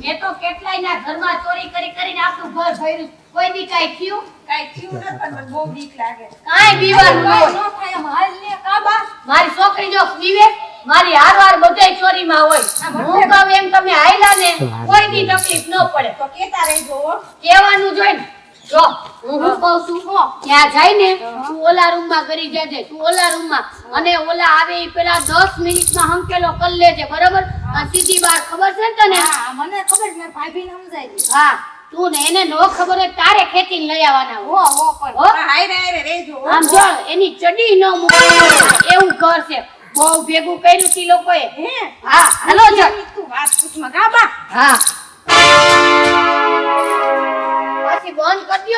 મેં તો કેટલાયના ઘરમાં ચોરી કરી કરીને આપણું ઘર ભર્યું. કોઈ દી કાઈ થયું? કાઈ થયું ન પણ બહુ બીક લાગે. કાઈ બીવાનું ન ન થાય હાલ ને કાબા. મારી છોકરી જો પીવે મારી હારવાર બધાય ચોરીમાં હોય. હું કહું એમ તમે આયલા ને કોઈ દી તકલીફ ન પડે. તો કેતા રહેજો કેવાનું કહેવાનું જોઈ ને જો હું હું કહું છું ત્યાં જાય ને તું ઓલા રૂમમાં કરી જજે તું ઓલા રૂમમાં અને ઓલા આવે એ પેલા 10 મિનિટમાં હંકેલો કરી લેજે બરાબર? સીધી બાર ખબર છે ને તને? મને ખબર છે મારા ભાભીને સમજાય હા તું ને એને નો ખબર હોય તારે ખેતી લઈ આવવાના હો હો પણ હાય રે હાયરે રહેજો આમ જો એની ચડી ન મૂકે. એવું ઘર છે. બહુ ભેગું કર્યું તી લોકોએ. હે? હા હાલો જ. તું વાત પૂછમાં કાબા હા. પછી બંધ કરી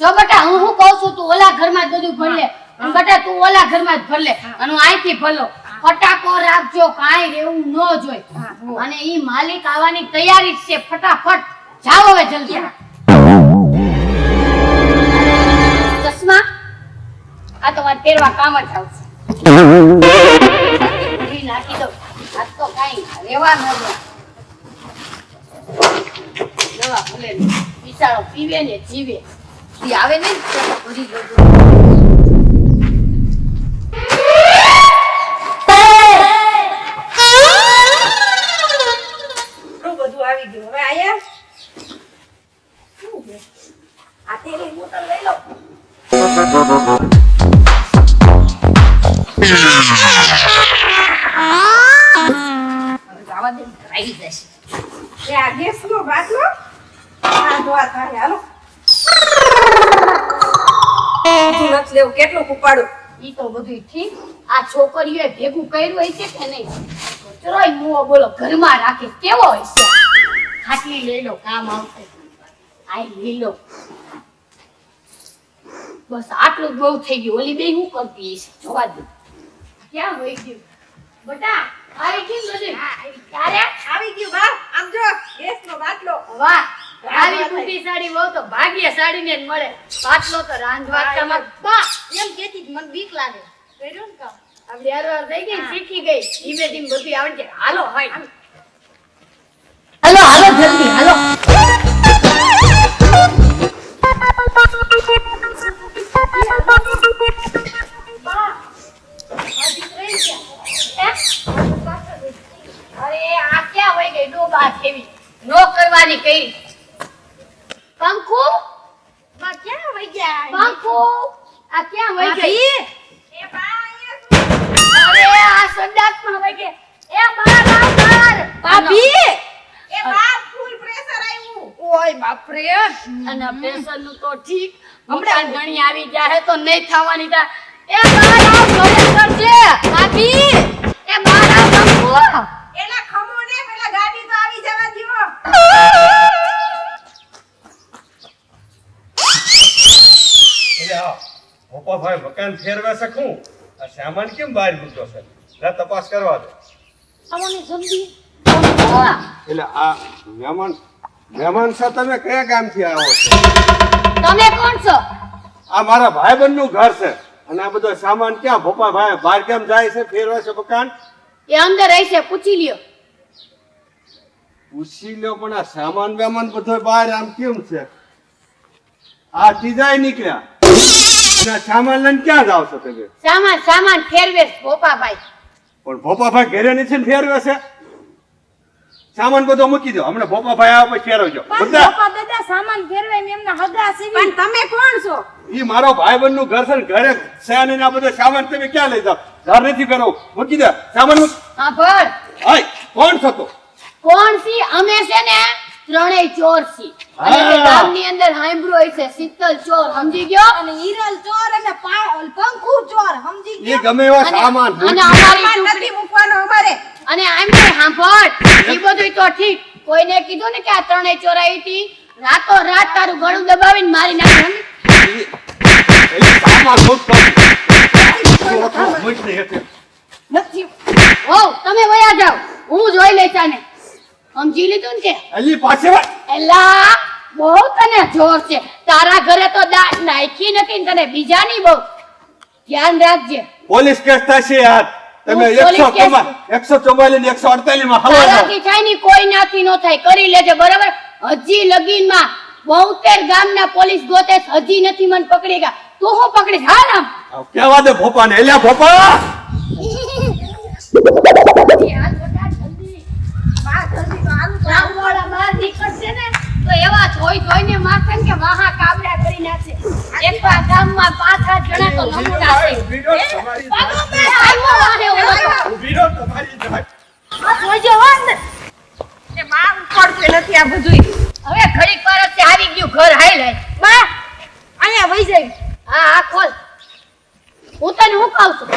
જો બેટા હું શું કહું છું તું ઓલા ઘરમાં જ બધું ભર લે. અને બેટા તું ઓલા ઘરમાં જ ભર લે અને હું અહીંથી ભલો. ફટાકો રાખજો કાંઈ રહેવું ન જોઈ અને ઈ માલિક આવવાની તૈયારી જ છે. ફટાફટ જાઓ હવે જલ્દી. ચશ્મા? આ તો મારે પહેરવા કામ જ આવશે. નાખી દઉં. આજ તો કાંઈ રહેવા ન દવા ભલે ને. બિચારો પીવે ને જીવે ઈ આવે ને તો ભરી ગયું હવે આયા શું લેવું કેટલું બસ આટલું જ બહુ થઈ ગયું ઓલી બે હું કરતી જોવા દે ક્યાં હોય ગયું બટા આવી ગયું ક્યારે આવી ગયું બા. આમ જો, ગેસનો બાટલો. વાહ. આવી ટૂંકી સાડી હોવ તો ભાગ્ય સાડી ને જ મળે. પાટલો તો રાંધવા કામમાં બા એમ કેતી જ મને બીક લાગે. કર્યું ને કામ? આપડી હારવાર થઈ ગઈ શીખી ગઈ. ધીમે ધીમે બધું આવડે જાય હાલો હાય. ઓય બાપ રે અને પ્રેશરનું તો ઠીક. હમણાં ઘણી આવી જાય તો નહીં થવાની તા. એ બહાર આવ ઘરે કરજે. ભાભી એ બહાર આવ પંખુ એલા ખમો ને પેલા ગાડી તો આવી જવા દ્યો. એટલે આ ભોપાભાઈ મકાન ફેરવે શકું આ સામાન કેમ બહાર મૂક્યો છે? લે તપાસ કરવા દે. આવવાની જલ્દી. એટલે આ મહેમાન મહેમાન છો તમે કયા ગામથી આવો છો? તમે કોણ છો? આ મારા ભાઈબંધનું ઘર છે. અને આ બધો સામાન ક્યાં? ભોપાભાઈ બહાર કેમ જાય છે? ફેરવે છે મકાન? એ અંદર રહેશે પૂછી લ્યો. પૂછી લ્યો પણ આ સામાન બેમાન બધો બહાર આમ કેમ છે? આ તીજાય નીકળ્યા. સામાન લઈને ક્યાં જાવ છો તમે? સામાન સામાન ફેરવે ભોપાભાઈ. પણ ભોપાભાઈ ઘરે નથી ને ફેરવે છે? સામાન બધો મૂકી દો. હમણાં ભોપાભાઈ આવે પછી ફેરવજો. બધા દાદા સામાન ફેરવાય એમના હગા પણ તમે કોણ છો? ઈ મારો ભાઈબંધનું ઘર છે ને ઘરે છે ને આ બધો સામાન તમે ક્યાં લઈ જાવ ઘર નથી ફેરવો. મૂકી દે. સામાન હા ભર. હાય કોણ થતો કોણ સી? અમે છે ને ત્રણેય ચોર હા. ગામની અંદર હાંભળ્યું હશે શીતલ ચોર સમજી ગયો? અને હિરલ ચોર અને પંખુ ચોર સમજી એ ગમે એવા સામાન અને સામાન નથી મૂકવાનો અમારે. અને આમ તો સાંભળ એ બધું તો ઠીક. કોઈને કીધું ને કે આ ત્રણેય ચોર હતી? રાતો રાત તારું ગળું દબાવીને મારી નાખી. એ સામાન. નથી. તમે વયા જાઓ. હું જોઈ લઈશ આને. સમજી લીધું ને કે? અલી પાછે એલા! બહુ તને જોર છે. તારા ઘરે તો દાંત નાખી નથી ને તને બીજાની બહુ. ધ્યાન રાખજે. પોલીસ કેસ થશે યાર. તમે તું પોલીસ એકસો કેસ- ચુમ્મા- એકસો ચુમ્માલીસ ને એકસો અડતાલીસમાં હલવા તારાથી થાયની કોઈ નાથી નો થાય. કરી લેજે બરાબર? હજી લગીનમાં બોતેર ગામના પોલીસ ગોતે હજી નથી મને પકડી ગયા. તું હું પકડીશ? હા કેવા દે ભોપા! જલ્દી. જલ્દી નીકળશે ને. તો એવા જોઈ જોઈને મારશે કે વાહા કાબડા કરી નાખે. એકવા ગામમાં પાંચ સાત જણા તો નમૂના છે. વાહે. આ આ હવે ઘડીક વાર આવી ગયું ઘર હાઈ લાય બા અહીંયા વઈ જાય. હા હા ખોલ. હું તને હું કહું છું?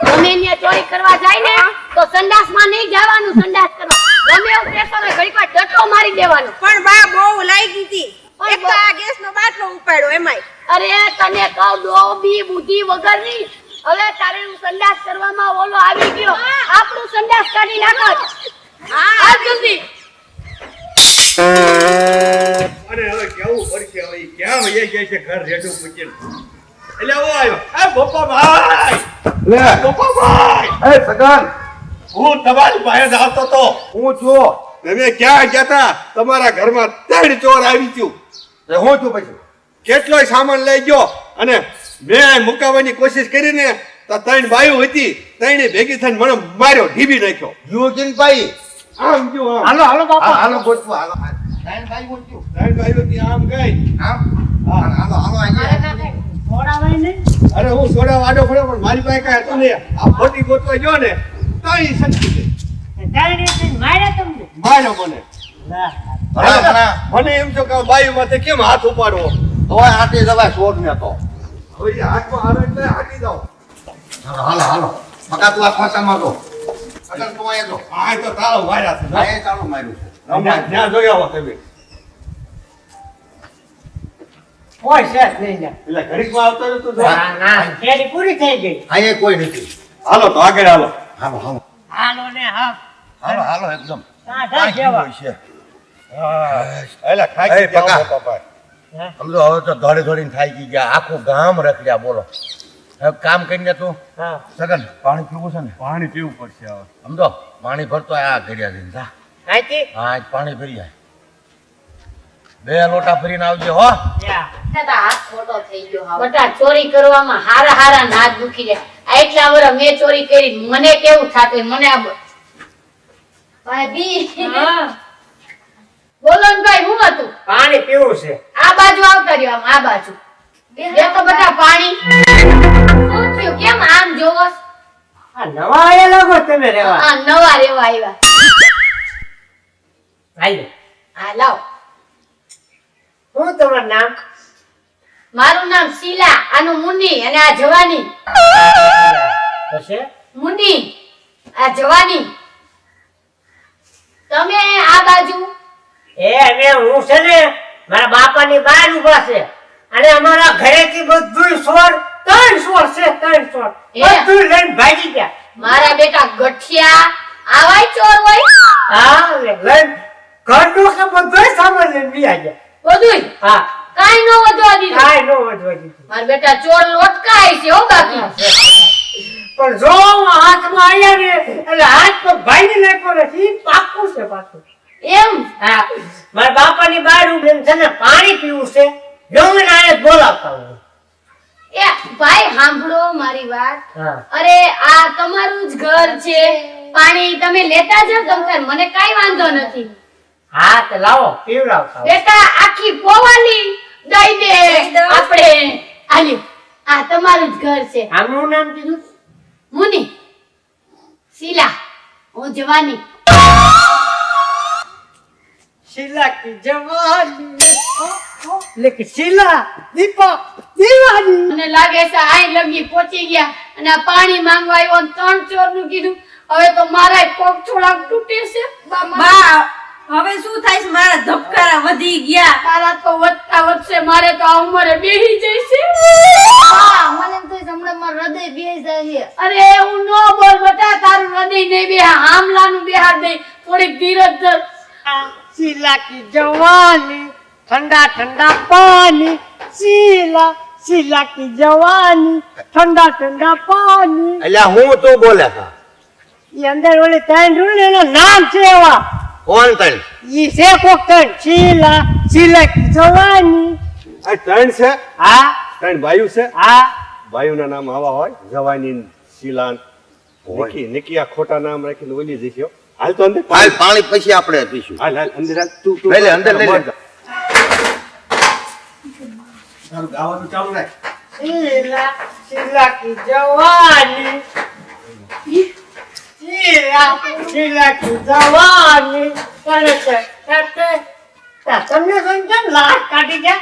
તમે અહીંયા ચોરી કરવા જાય ને તો સંડાસમાં નહીં જવાનું સંડાસ કરવા. ગમે એવું પ્રેશર હોય ઘડીક વાર મારી દેવાનો. પણ બા બહુ લાગી હતી એક તો આ ગેસનો બાટલો ઉપાડ્યો એમાંય. અરે તને કહું ડોબી બુદ્ધિ વગરની. હવે તારે હું કરવામાં ઓલો આવી ગયો. આપણું સંડાસ કાઢી નાખો. આ જલ્દી. અને હવે કેવું પડશે? હવે ક્યાં વહી જાય છે? ઘર રેડું પૂછીને. એટલે હું આવ્યો. એ ભોપા લે. ભોપા એ સગન! હું તમારી પાસે આવતો તો. હું છું. તમે ક્યાં ગયા તા તમારા ઘરમાં ત્રણ ચોર આવી ગયું હું છું પછી? કેટલોય સામાન લઈ ગયો અને મેં મુકાવવાની કોશિશ કરીને તો ત્રણ બાયું હતી ત્રણે ભેગી થઈને મને માર્યો ઢીબી નાખ્યો. યુવતીન ભાઈ. આમ ગયો હાલો હાલો બાપા. હાલો ગોઠવું હાલો નાઈન ભાઈ હું છું. ત્રણ બાયું હતી આમ ગઈ. આમ હા. હાલો હાલો અરે હું સોડા વાડો પડ્યો પણ મારી પાસે કાંઈ હતું નહીં. આ ખોટી ગોતવા ગયો ને તો ઈ માર્યો મને. ભલા ભલા મને એમ છો કે બાયું માથે કેમ હાથ ઉપાડવો? તોય આટી જવાય શોધ ને તો. હવે હાથમાં હારો એટલે હાકી જાઓ. હાલો હાલો તું આ ખોસામાં તું અહીંયા તો માર્યા છે આ એ ચાલુ માર્યું છે. ત્યાં ત્યાં જોઈ આવો તમે કોઈ શેખ નહીં. એટલે ઘડીકમાં આવતો તો ના, ના, પૂરી થઈ ગઈ. અહીંયા કોઈ નથી. હાલો તો આગળ હાલો. હાલો હાલો. હાલો ને હા હાલો હાલો એકદમ. સાંધા જેવા. છે. એટલે ખાઈ પકા. જાઓ સમજો હવે તો દોડી દોડીને થાકી ગયા. આખું ગામ રખડ્યા બોલો. હવે કામ કરીને તું. સગન પાણી પીવું છે ને? પાણી પીવું પડશે હવે. સમજો પાણી ભરતો આ ઘડિયા જઈને જા. હા પાણી ભરી જાય બે લોટા ભરીને આવજો હો. હાથ ખોટો થઈ ગયો બટા ચોરી કરવામાં હારા હારા ના દુખી જાય. આ વર મેં ચોરી કરી મને કેવું થાતું મને આ બ- ભાભી બોલો ને ભાઈ હું હતું? પાણી પીવું છે. આ બાજુ આવતા રહ્યો આમ આ બાજુ. એ તો બધા પાણી. શું થયું? કેમ આમ જોવો? આ નવા આયા લાગો તમે રેવા આ નવા રેવા આવ્યા. હાલો. હા લાવ. હું તમારું નામ? મારું નામ શીલા આનું મુન્ની અને આ જવાની. પછી આ જવાની. તમે આ બાજુ? એ હવે હું છે ને મારા બાપાની બહાર ઊભા છે. અને અમારા ઘરેથી બધું સોર ત્રણ સોર છે ત્રણ સોર. બધું લઈને ભાગી ગયા. મારા બેટા ગઠિયા આવાય ચોર હોય? હા ઘર લઈને ઘરનું કે બધું સામાન લઈને બી ગયા. બધુંય? હા. કાંઈ નો વધવા દીધું. કાંઈ નો વધવા દીધું. માર બેટા ચોર લોટકાય છે હો બાકી. પણ જો હાથમાં આયા ને એટલે હાથ પર ભાઈને નાખ્યો નથી ઈ પાક્કું છે પાછું એમ? હા. મારા બાપાની બાર ઊભી છે ને પાણી પીવું છે. જો આને બોલાવતા હું એ ભાઈ સાંભળો મારી વાત. અરે આ તમારું જ ઘર છે. પાણી તમે લેતા જાવ તમતાર મને કાઈ વાંધો નથી. હા તો લાવો પીવડાવતા બેટા આખી પોવાલી. દઈ દે આપણે આલી. આ તમારું જ ઘર છે. આમનું નામ કીધું? મુની. શીલા. હું જવાની. શીલા કી જવાની. લેકિન શીલા દીપક દીવાની. મને લાગે છે આઈ લગી પહોંચી ગયા. અને આ પાણી માંગવા આવ્યો ત્રણ ચોરનું કીધું. હવે તો મારા પગ થોડાક તૂટે છે. બા હવે શું થાય છે? મારા ધબકારા વધી ગયા. તારા તો વધતા વધશે મારે તો આ ઉંમરે બેહી જઈશે. મને તો હમણાં મારું હૃદય બેસી જાય અરે હું નો બોલ બટા તારું હૃદય નહીં બે હામલાનું બેહાર દે થોડીક ધીરજ ધર. શીલા કી જવાની ઠંડા ઠંડા પાણી. શીલા શીલા કી જવાની ઠંડા ઠંડા પાણી. એટલે હું તો બોલે છે ઈ અંદર ઓલી ત્રણ રૂલ નામ છે એવા. કોણ તણ ઈ છે કોક ત્રણ શીલા શીલક જવાની આ ત્રણ છે? હા. ત્રણ ભાઈઓ છે? હા. ભાઈઓના નામ આવા હોય. જવાની શીલાન. નિકી નિકી આ ખોટા નામ રાખીને ઓલી જઈશ. હાલ તો અંદર હાલ પાણી. પછી આપણે પીશું. હાલ હાલ અંદર હાલ. તું તું લઈ લે, અંદર લઈ લે. તારું ગાવાનું ચાલુ રાખ. શીલા શીલા જવાની તને તે તે તે તમને સમજણ લાખ કાઢી જાય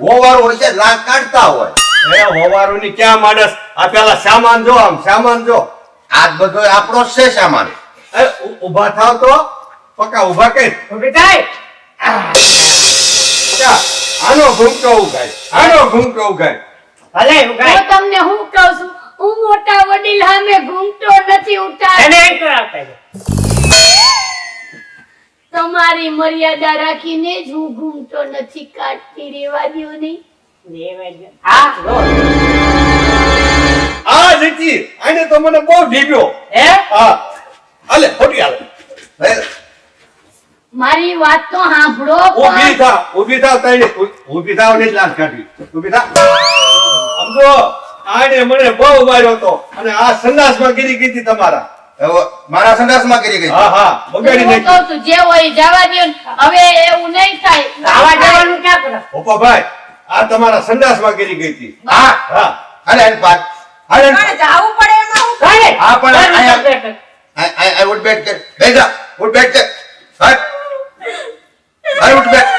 હોવાળું હોય છે લાગ કાઢતા હોય. એ હોવારોની ક્યાં માણસ? આ પેલા સામાન જો આમ સામાન જો. આ બધો આપણો છે સામાન. એ ઊભા થાવ તો. પકા ઊભા કે ઊભી થાય. આનો ઘૂમકો ઉગાય. આનો ઘૂમકો ઉગાય. ભલે ઉગાય. હું તમને હું કહું છું? હું મોટા વડીલ સામે ઘૂમતો નથી ઉતાર. એને કરાવતા તમારી મર્યાદા રાખીને જ હું ઘૂમતો નથી કાઢતી રેવા દો નહીં. હા આ જીતી આને તો મને બહુ ઢીબ્યો હે? હા. હાલે ખોટી હાલે. મારી વાત તો સાંભળો ઊભી થા ઊભી થા તઈ ઊભી થા ને જ લાશ કાઢવી. ઊભી થા. સમજો. આને મને બહુ માર્યો તો અને આ સંદાસમાં ગીરી ગઈ હતી તમારા. હવે મારા સંદાસમાં કરી ગઈ હા હા બગાડી હું નાખી. કહું જે હોય એ જવા દ્યો હવે એવું નહીં થાય. આવા જવાનું ક્યાં કરો? ઓપાભાઈ આ તમારા સંદાસમાં ગીરી ગઈ હતી. હા? હા. અરે અરે પાડ અરે. જાવું પડે એમાં હું ચાલે. હા, પણ આઈ આઈ ચાલ, ચાલ. આ- આ- આ ઉઠ બેઠ કર જા ઉઠ બેઠ હટ. અરે ઉઠ બેઠ.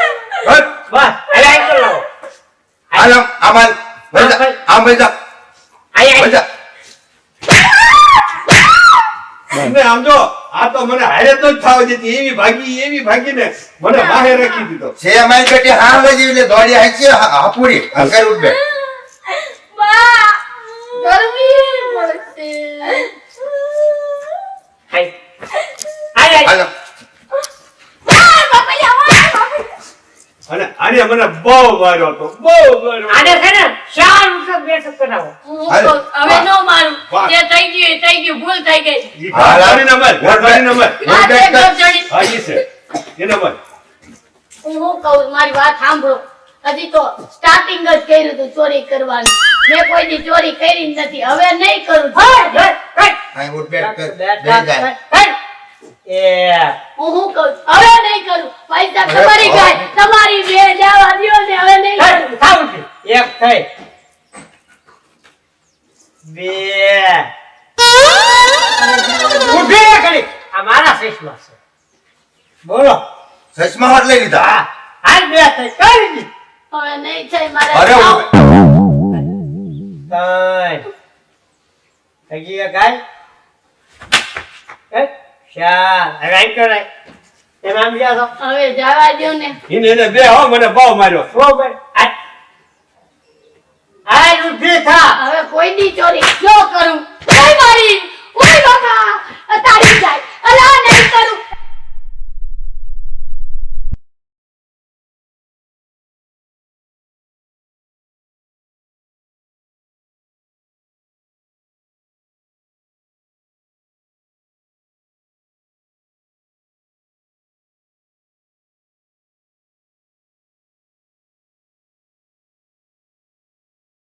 હટ. બસ અરે આઈ કરો આલમ હાલ આમ આમ હાલ. બેઠ જા આમ બેઠ જા આઈ આઈ બેઠ જા ને આમ જો આ તો મને હારે તો જ થાવ જતી એવી ભાગી એવી ભાગીને મને બહાર રાખી દીધો. છે અમારી બેટી હા લઈ એટલે દોડી હાચી હાપુડી હાલ કર ઉઠ બેઠ બા, ગરમી પડશે. આઈ આઈ હાલ. અને આને મને બહુ માર્યો હતો બહુ માર્યો આને છે ને ચાર ઉઠક બેઠક કરાવો. હું કહું, હવે ન મારું. જે થઈ ગયું થઈ ગયું ભૂલ થઈ ગઈ. હા ઈ છે. હું કહું વાત સાંભળો. હજી તો સ્ટાર્ટિંગ જ કર્યું હતું ચોરી કરવાની. મેં કોઈ દી ચોરી કરી નથી. હવે નહીં કરું. ઉઠ બેઠ બેઠ, બેઠ. એ હું કહું હવે નહીં કરું. પૈસા તમારી ગાય. તમારી બે જવા દ્યો ને હવે નહીં કરું. થાવ ઉઠી. એક થઈ. બે. ઊભી રે ઘડી. શેષમાં છે. બોલો. ચશ્મા હાથ લઈ લીધા. હાલ બે થઈ. કરી દી હવે નહીં થાય મારે અરે. ત્રણ. હજી એક હવે આઈ કરાય એમ આમ ગયા હવે જવા દ્યો ને. એને એને બે હો મને ભાવ માર્યો. બરોબર આ આ ઊભી થા. હવે કોઈ દી ચોરી ન કરું? ઓય મારી